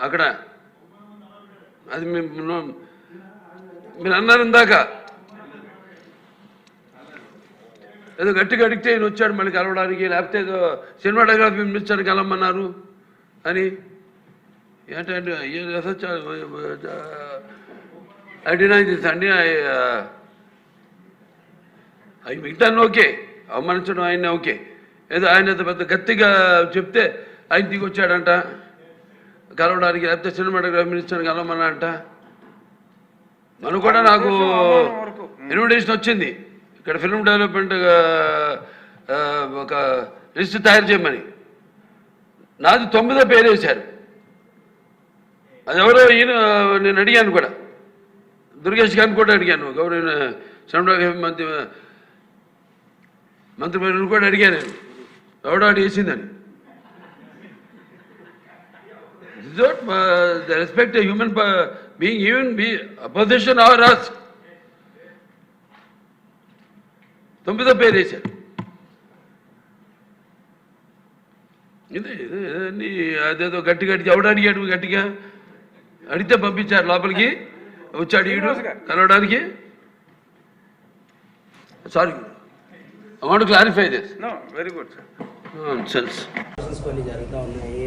అక్కడ. అది మేము మీరు అన్నారు ఇందాక. ఏదో గట్టిగా అడిగితే ఈయన వచ్చాడు మళ్ళీ కలవడానికి లేకపోతే ఏదో సినిమాటోగ్రఫీ పిలిపించాడు కలవమన్నారు అని. ఏంటంటే ఐ డినై దిస్ అండి? అవి మిగతాన్ని ఓకే. అవమానించడం ఆయన ఓకే. ఏదో ఆయన పెద్ద గట్టిగా చెప్తే ఆయన దిగి వచ్చాడంట కలవడానికి లేకపోతే సినిమాటోగ్రఫీ మినిస్టర్ని కలవమన్నా అంట మనం కూడా నాకు ఇన్విటేషన్ వచ్చింది. ఇక్కడ ఫిల్మ్ డెవలప్మెంట్ ఒక లిస్ట్ తయారు చేయమని. నాది తొమ్మిదో పేరు వేశారు. అది ఎవరో ఈయన నేను అడిగాను కూడా. దుర్గేష్ గారిని కూడా అడిగాను. గౌరవ సినిమాటోగ్రఫీ మంత్రి మంత్రి కూడా అడిగాను నేను. ఎవడో అడిగేసిందని. This is not uh, the respect a human uh, being, even be opposition or us. తొమ్మిదో పేరు వేశారు ఇదే ఇదే అదేదో గట్టి గట్టి ఎవడు అడిగాడు గట్టిగా అడిగితే పంపించారు లోపలికి వచ్చాడు ఈడు కలవడానికి sorry I want clarify this very good sir sense కొన్ని జరుగుతూ ఉన్నాయి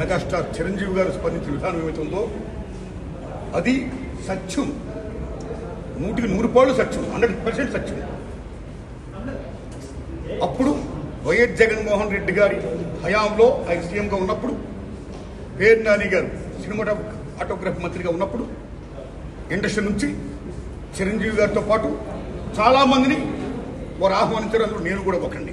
మెగాస్టార్ చిరంజీవి గారు స్పందించిన విధానం ఏమైతుందో అది సత్యం. నూటికి నూరు పాళ్ళు సత్యం హండ్రెడ్ పర్సెంట్ సత్యం. అప్పుడు వైఎస్ జగన్మోహన్ రెడ్డి గారి హయాంలో ఆయన సీఎంగా ఉన్నప్పుడు పేరు నాని గారు సినిమాటో ఆటోగ్రఫీ మంత్రిగా ఉన్నప్పుడు ఇండస్ట్రీ నుంచి చిరంజీవి గారితో పాటు చాలామందిని వారు ఆహ్వానించారు. అందులో నేను కూడా ఒకండి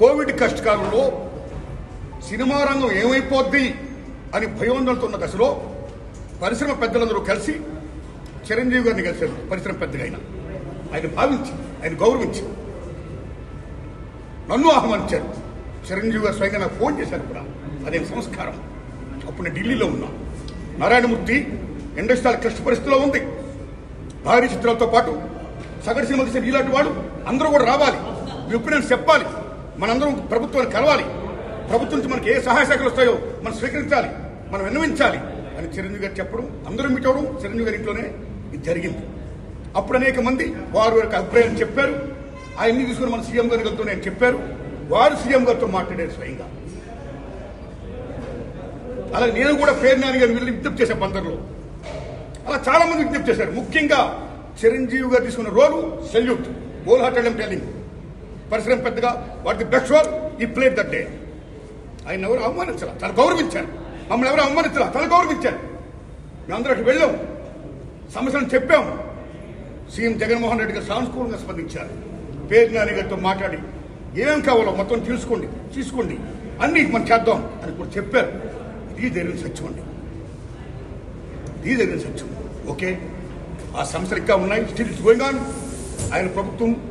కోవిడ్ కష్టకాలంలో సినిమా రంగం ఏమైపోద్ది అని భయోందనతో ఉన్న దశలో పరిశ్రమ పెద్దలందరూ కలిసి చిరంజీవి గారిని కలిశారు. పరిశ్రమ పెద్దగా ఆయన ఆయన భావించి ఆయన గౌరవించి. నన్ను ఆహ్వానించారు. చిరంజీవి గారు స్వయంగా నాకు ఫోన్ చేశారు కూడా. అదే సంస్కారం. అప్పుడు నేను ఢిల్లీలో ఉన్నా. నారాయణమూర్తి ఇండస్ట్రీ క్లిష్ట పరిస్థితిలో ఉంది. భారీ చిత్రాలతో పాటు సగటు సినిమా తీసిన ఇలాంటి వాడు అందరూ కూడా రావాలి. మీ చెప్పాలి. మనందరం ప్రభుత్వాన్ని కలవాలి. ప్రభుత్వం నుంచి మనకి ఏ సహాయ శాఖలు వస్తాయో మనం స్వీకరించాలి. మనం విన్నవించాలి. అని చిరంజీవి గారు చెప్పడం అందరూ మీట్ చిరంజీవి గారి ఇంట్లోనే ఇది జరిగింది. అప్పుడు అనేక మంది వారు యొక్క అభిప్రాయం చెప్పారు. ఆయన్ని తీసుకుని మన సీఎం గారి గారితో నేను చెప్పారు. వారు సీఎం గారితో మాట్లాడారు స్వయంగా. అలాగే నేను కూడా పేరు నాని గారిని వెళ్ళి విజ్ఞప్తి చేశాను బందర్లో అలా చాలా మంది విజ్ఞప్తి చేశారు. ముఖ్యంగా చిరంజీవి గారు తీసుకున్న రోలు సెల్యూట్. బోల్ హార్ట్ అండ్ టెలింగ్ పరిశ్రమ పెద్దగా వాటికి బెస్ట్ రోల్ ఈ ప్లేట్ దట్ డే ఆయన ఎవరు అవమానించాల? తను గౌరవించారు. మమ్మల్ని ఎవరు అవమానించాల? తను గౌరవించారు. మేమందరూ అక్కడికి వెళ్ళాం. సమస్యలను చెప్పాం. సీఎం జగన్మోహన్ రెడ్డి గారు సానుకూలంగా స్పందించారు. పేరు నాని గారితో మాట్లాడి ఏం కావాలో మొత్తం తీసుకోండి తీసుకోండి. అన్ని మనం చేద్దాం అని కూడా చెప్పారు. ఇది జరిగిన సత్యం అండి. ఇది జరిగిన సత్యం. ఓకే? ఆ సమస్యలు ఇంకా ఉన్నాయి. స్టిల్ ఇట్స్ గోయింగ్ ఆన్ ఆయన ప్రభుత్వం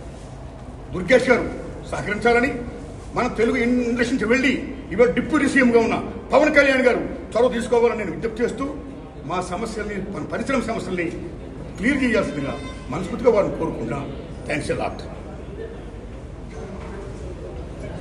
దుర్గేష్ గారు సహకరించాలని మన తెలుగు ఇండస్ట్రీ వెళ్ళి ఇవాళ డిప్యూటీ సీఎంగా ఉన్న పవన్ కళ్యాణ్ గారు చొరవ తీసుకోవాలని నేను విజ్ఞప్తి చేస్తూ మా సమస్యల్ని మన పరిశ్రమ సమస్యల్ని క్లియర్ చేయాల్సిందిగా మనస్ఫూర్తిగా వారిని కోరుకుంటున్నాను థ్యాంక్స్ లాట్